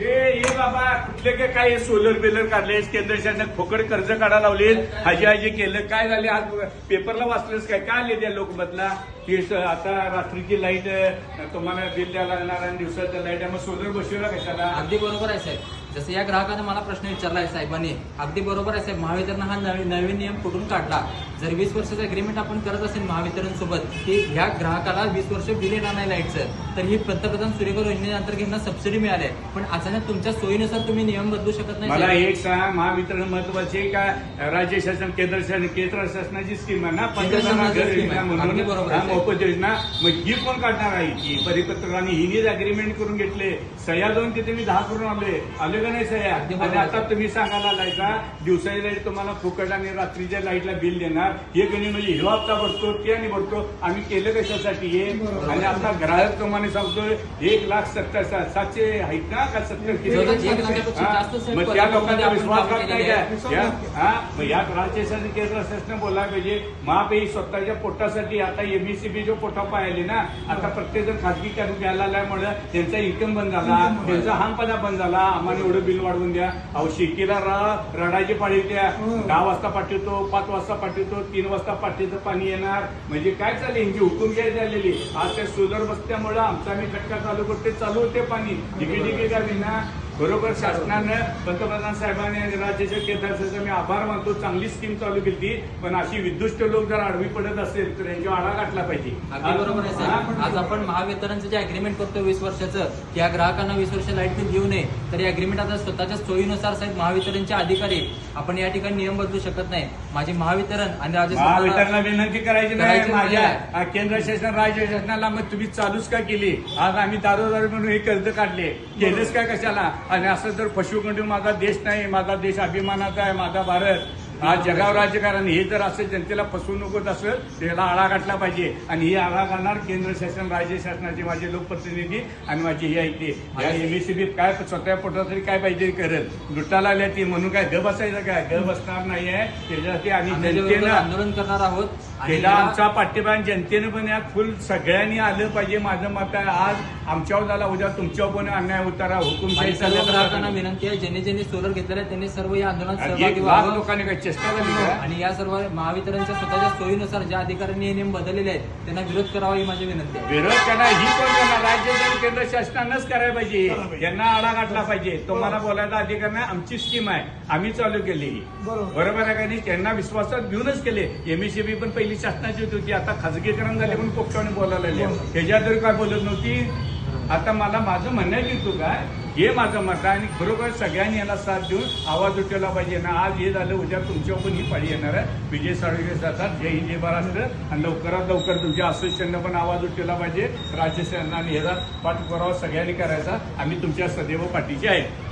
हे हे बाबा कुठले काय काय सोलर बिलर काढले? केंद्र शासनाने फोकड कर्ज काढायला लावले हाजी हाजी केलं. काय झाले? आज पेपरला वाचलंच काय? काय आले त्या लोकमतला? की आता रात्रीची लाइट तुम्हाला बिल द्यायला लागणार आणि दिवसाच्या लाइट आहे. मग सोलर बसवला कशाला? अगदी बरोबर आहे साहेब. जसं या ग्राहकाने मला प्रश्न विचारला आहे साहेबांनी. अगदी बरोबर आहे साहेब. महावितरण हा नवीन नवीन नियम कुठून काढला? जर वीस वर्षाचा अग्रीमेंट आपण करत असेल महावितरण सोबत की ह्या ग्राहकाला वीस वर्ष बिल येणार नाही लाईटचं तर ही पंतप्रधान सूर्यघर योजनेअंतर्गत यांना सबसिडी मिळाली. आहे. पण अचानक तुमच्या सोयीनुसार तुम्ही नियम बदलू शकत नाही मला. एक सांग महावितरण महत्वाची का? राज्य शासन केंद्र शासन केंद्र शासनाची स्कीम आहे ना? पंतप्रधान बरोबर योजना मग ही कोण काढणार आहे? की परिपत्रक आणि हिनीच अग्रीमेंट करून घेतले. सह्या दोन तिथे मी दहा करून आले आले का नाही सह्या आणि आता. तुम्ही सांगायला आलाय का दिवसाची लाइट तुम्हाला फुकट आणि रात्रीच्या लाईटला बिल देणार. हे गणी म्हणजे ह्यो हप्ता भरतो ते आणि भरतो. आम्ही केलं कशासाठी हे? आणि आता ग्राहक प्रमाणे सांगतोय एक लाख सत्तर सातशे आहेत ना का सत्तर मग त्या लोकांचा आपण विश्वासघात काम नाही काय हा? मग या केंद्र शासन बोलायला पाहिजे. महाप ही स्वतःच्या पोटासाठी आता एमईसीबी जो पोटा पाहिले ना आता प्रत्येक जण खासगीकरण घ्यायला आल्यामुळे त्यांचा इन्कम बंद झाला त्यांचा हामपणा बंद झाला. आम्हाला एवढं बिल वाढवून द्या. अहो शेतीला र- रडायची पाळी द्या. दहा वाजता पाठवतो पाच वाजता पाठवतो तीन वाजता पाठीचं पाणी येणार. म्हणजे काय चालेल यांची हुकुम काय झालेली. आज त्या सोलर बसल्यामुळे आमचा आम्ही खटका चालू करते चालू होते पाणी. डिगे डिगे गावी ना. बरोबर शासनानं पंतप्रधान साहेबांनी आणि राज्याच्या केंद्राचे मी आभार मानतो चांगली स्कीम चालू केली पण अशी विदुष्ट लोक जर आडवी पडत असेल तर यांच्यावर आळा गाठला पाहिजे. अगदी बरोबर आहे साहेब. आज आपण महावितरणचं जे अग्रीमेंट करतो वीस वर्षाचं की या ग्राहकांना वीस वर्ष लाइट बिल देऊ नये. तर या अग्रीमेंट आता स्वतःच्या सोयीनुसार साहेब महावितरणचे अधिकारी आपण या ठिकाणी नियम बदलू शकत नाही. माझी महावितरण आणि राज्य सरकारला- महावितरणला विनंती करायची नाही करायची माझ्या. आ, केंद्र शासन राज्य शासनाला मग तुम्ही चालूच का केली? आज आम्ही दारोदार म्हणून हे कर्ज काढले. केलेच काय कशाला? आणि असं जर पशुखंडी माझा देश नाही माझा देश अभिमानाचा आहे माझा भारत. आज जगावर राजकारण हे जर असं जनतेला फसवणूक होत असेल त्याला आळा घातला पाहिजे. आणि ही आळा घालणार केंद्र शासन राज्य शासनाचे माझे लोकप्रतिनिधी आणि माझी ही ऐकते एमएससीबी काय स्वतः पोटात तरी काय पाहिजे करेल? लुटायला आल्या ती म्हणून काय ग बसायचं काय? ग बसणार नाहीये त्याच्यासाठी आणि आम्ही आंदोलन करणार आहोत या- आमचा पाठिंबा जनतेनं पण यात फुल सगळ्यांनी आलं पाहिजे माझं मत आहे. आज आमच्यावर झाला उद्या तुमच्यावर पण अन्याय उतारा हुकुमशाही माझी सर्व ग्राहकांना विनंती आहे ज्यांनी ज्यांनी सोलर घेतलेले त्यांनी सर्व या आंदोलनात सहभागी व्हावं. लोकांनी काय चेष्टा झाली का? आणि या सर्व महावितरणच्या स्वतःच्या सोयीनुसार ज्या अधिकाऱ्यांनी हे नियम बदललेले आहेत त्यांना विरोध करावा ही माझी विनंती आहे. विरोध करणार ही कोण करणार? राज्य आणि केंद्र शासनानंच करायला पाहिजे यांना आळा घातला पाहिजे. तुम्हाला बोलायचा अधिकार नाही आमची स्कीम आहे. आम्ही चालू केली. ही बरोबर आहे का नाही? त्यांना विश्वासात घेऊनच केले. एमएससीबी पण पहिली शासनाची होती होती आता खाजगीकरण झाले म्हणून पोपटाने बोलायला लागले तरी काय बोलत नव्हती? आता मला माझं म्हणण्यात येतो काय? हे माझं मत आहे आणि खरोखर सगळ्यांनी याला साथ देऊन आवाज उठवला पाहिजे ना. आज हे झालं उद्या तुमच्यावर पण ही पाळी येणार आहे. विजय साळवे जातात जय हिंद जय महाराष्ट्र. आणि लवकरात लवकर तुमच्या असोसिएशननं पण आवाज उठवला पाहिजे. राज्य शासनाने ह्याचा पाठपुरावा सगळ्यांनी करायचा. आम्ही तुमच्या सदैव पाठीचे आहे